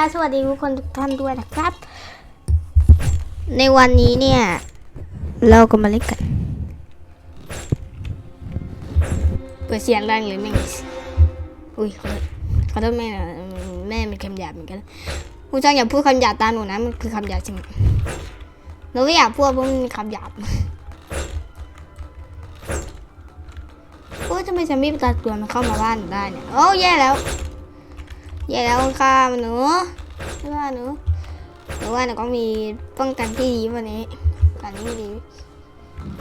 ก็สวัสดีทุกคนทุกท่านด้วยนะครับ ในวันนี้เนี่ย เราก็มาเล่นกัน เปิดเสียงดังเลยแม่งอุ้ยขอโทษขอโทษแม่นะแม่เป็นคำหยาบเหมือนกันคุณจ้างอย่าพูดคำหยาบตามหนูนะมันคือคำหยาบจริงหนูไม่อยากพูดเพราะมันคำหยาบโอ้ยทำไมซอมบี้ประตัวมันเข้ามาบ้านได้เนี่ยโอ้แย่แล้ว แย่แล้วค่ะหนูไม่ว่าหนูหนูว่าหนูก็มีป้องกันที่ดีวันนี้กันนี้ดี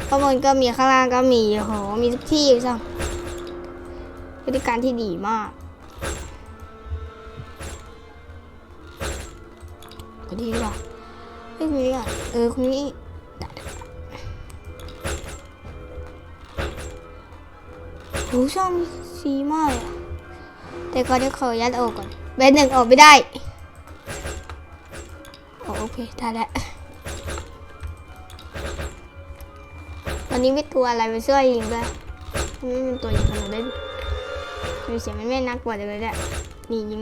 ข้างบนก็มีข้างล่างก็มีโอ้โหมีทุกที่อยู่ซ้ำพฤติการที่ดีมากคนนี้ดีกว่าเฮ้ยคนนี้อะเออคนนี้ได้ช่องซีมากเลย แต่ก่อนจะขอยัดออกก่อนเบนหนึ่งออกไม่ได้โอเคได้แล้วตอนนี้ม่ตัวอะไรไปช่วยยิงด้วยไม่เป็นตัวยิงขนาดได้ดูเสียงมันไม่นักกว่าเลยแหละนี่ยิง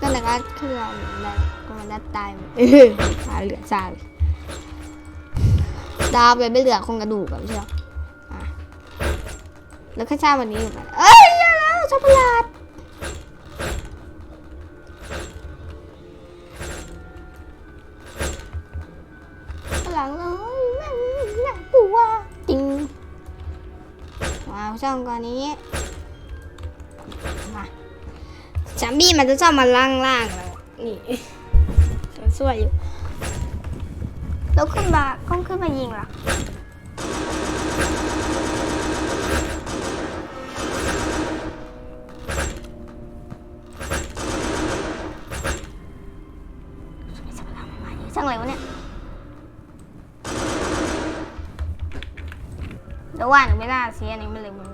ก็แต่ก็คือเราเหมือนแบบก็มันได้ตายหมดเออตาเหลือซายดาวไปไม่เหลือโครงกระดูกแบบใช่ไหมแล้วข้าชาวันนี้อยู่กันเอ้ย อย่าแล้วช็อกโกแลตหลังเลยน่าน่ากลัวจริงว้าวช่องก่อนนี้ มาจัมบี้มันจะชอบมาล่างล่างๆแล้วนี่สวยๆอยู่แล้วขึ้นมาก้องขึ้นมายิงล่ะช่ ว่าหนูไม่น่าเสียอันนี้มันเลยมัน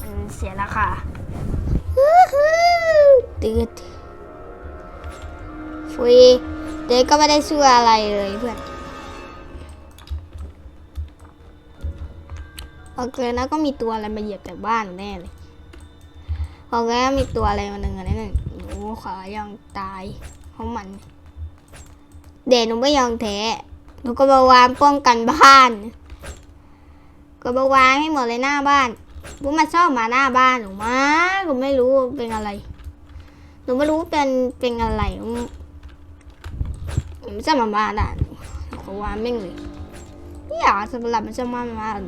มันเสียราคาตืดฟุยเด็กก็ไม่ได้ช่วยอะไรเลยเพื่อนโอเคนะก็มีตัวอะไรมาเหยียบจากบ้านแน่เลยโอเคมีตัวอะไรมาหนึ่งอะไรหนึ่งหนูขอยังตายเพราะมัน เด็กหนูไม่ยอมแท้หนูก็มาวางป้องกันบ้าน ก็มาวางให้หมดเลยหน้าบ้านพวกมันชอบมาหน้าบ้านหนูมากหนูไม่รู้เป็นอะไรหนูไม่รู้เป็นเป็นอะไรหนูหนูไม่ชอบมาบ้านอะหนูก็วางแม่งเลยไม่อยากสำหรับมันจะมามาน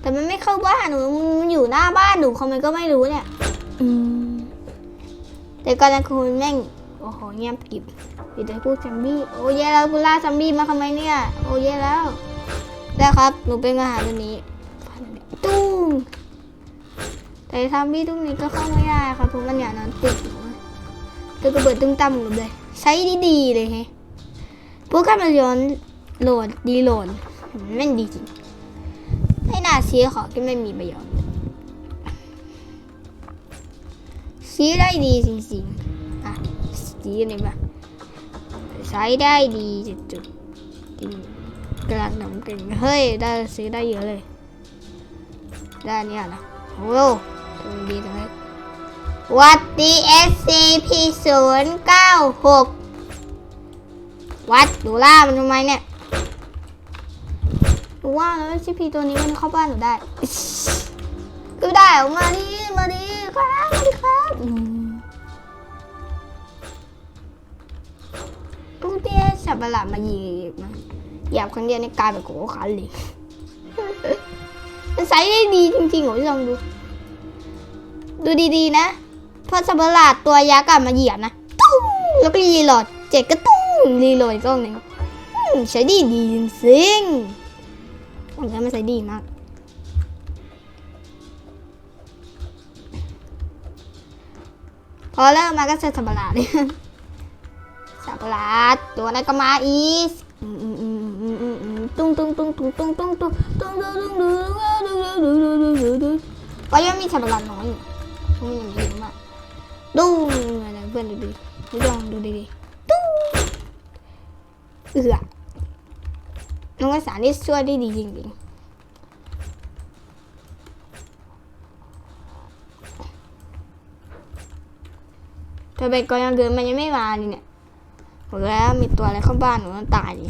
แต่มันไม่เข้าบ้านหนูมันอยู่หน้าบ้านหนูเขามันก็ไม่รู้เนี่ยแต่ก่อนนั้นคุณแม่งโอ้โหเงียบกิบมีแต่พวกซัมบี้โอ้ยแล้วคุณล่าซัมบี้มาทำไมเนี่ย โอ้ยแล้ว ได้ครับ หนูเป็นอาหารตัวนี้ตุ้มแต่ทำบี้ตุ้มนี้ก็เข้าไม่ได้ครับเพราะมันอย่านอนติดหนูตัวกระเบิดตึ้งตั้มหนูเลย ใช้ดีๆเลยฮ้พวกกันมาย้อนโหลดดีโหลดแม่นดีจริงไม่น่าเสียของที่ไม่มีประโยชน์สีได้ดีจริงๆ อะสีอันนี้ปะใช้ได้ดีจุดๆจริง กระหน่ำเก่งเฮ้ย ได้ซื้อได้เยอะเลย ได้เนี่ยนะโอ้โหดีจังเลยวัดดี SCP ศูนย์เก้าหกวัดดูล่ามันทำไมเนี่ยดูว่าแล้ว SCP ตัวนี้มันเข้าบ้านหนูได้ ก็ได้ออกมาดิมาดิครับมาดิครับกูเตี้ยสับประหลาดมาหยิงอี หยาบครั้งเดียวในกลายเป็นโกคันเลยมันใช้ได้ดีจริงๆเหรอพี่ลองดู ดูดีๆนะพอสัตว์ประหลาดตัวยักษ์มาเหยียบนะตุ้มแล้วก็รีโหลดเจ็ดก็ตุ้มรีโหลดอีกรอบหนึ่งใช้ดีดีจริงๆผมว่ามันใช้ดีมากพอเริ่มมาก็เจอสัตว์ประหลาดเลยสัตว์ประหลาดตัวนั้นก็มาอีก ตุ้งตุ้งตุ้งตุ้งตุ้งตุ้งตุ้งตุ้งตุ้งตุ้งตุ้งตุ้งตุ้งตุ้งตุ้งตุ้งก็ยังมีสัตว์ประหลาดน้อยอยู่มันยังมีเยอะมากตุ้งอะไรเพื่อนดูดิดูลองดูดิตุ้งเอือน้องภาษานี่ช่วยได้ดีจริงๆทำไมก่อนยังเดินมันยังไม่มานี่เนี่ยบอกแล้วมีตัวอะไรเข้าบ้านหนูต้งตายดิ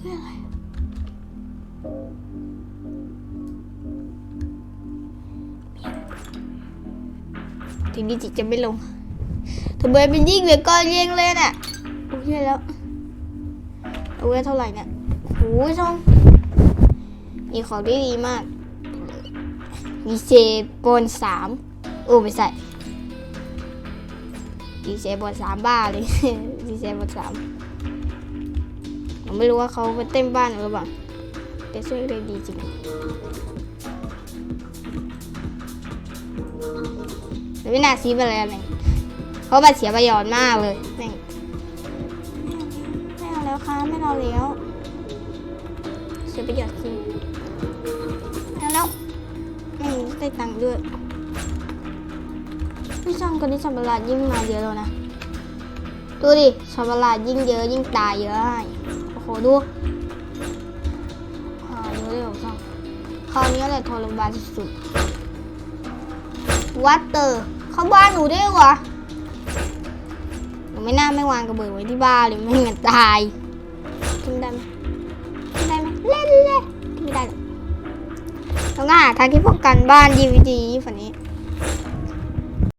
เฮ้ยอะไรทีนี้จิตจะไม่ลงทำไมเป็นยิ่งเหลือก้อนเยงเลยน่ะโอ้ยแล้วเอาไว้เท่าไหร่เนี่ยโอ้ยช่องมีของที่ดีมากมีเซโปนสามโอ้ไม่ใช่ดีเซโปนสามบ้าเลยดีเซโปนสาม ผมไม่รู้ว่าเขาไปเต้นบ้านหรือเปล่าแต่ช่วยได้ดีจริงแต่ไม่น่าซีไปเลยอะไรเพราะมันเสียประโยชน์มากเลยแม่งไม่เอาแล้วค่ะไม่เอาแล้วเสียประโยชน์จริงไม่เอาแล้วไม่ได้ตังค์ด้วยพี่ช่างคนที่สัมประหลาดยิ่งมาเยอะแล้วนะ ดูดิสัมประหลาดยิ่งเยอะยิ่งตายเยอะให้โอ้โห ดูอ่าเยอะเลยของช่างคราวนี้แหละทรมานสุดๆวัดเตอร์เข้าบ้านหนูได้เหรอหนูไม่น่าไม่วางกระเบิดไว้ที่บ้านเลยไม่งั้นตายขึ้นได้ไหมขึ้นได้ไหมเล่นเลยขึ้นไม่ได้หรอต้องหาทางที่ป้องกันบ้านดีวิดีฝันนี้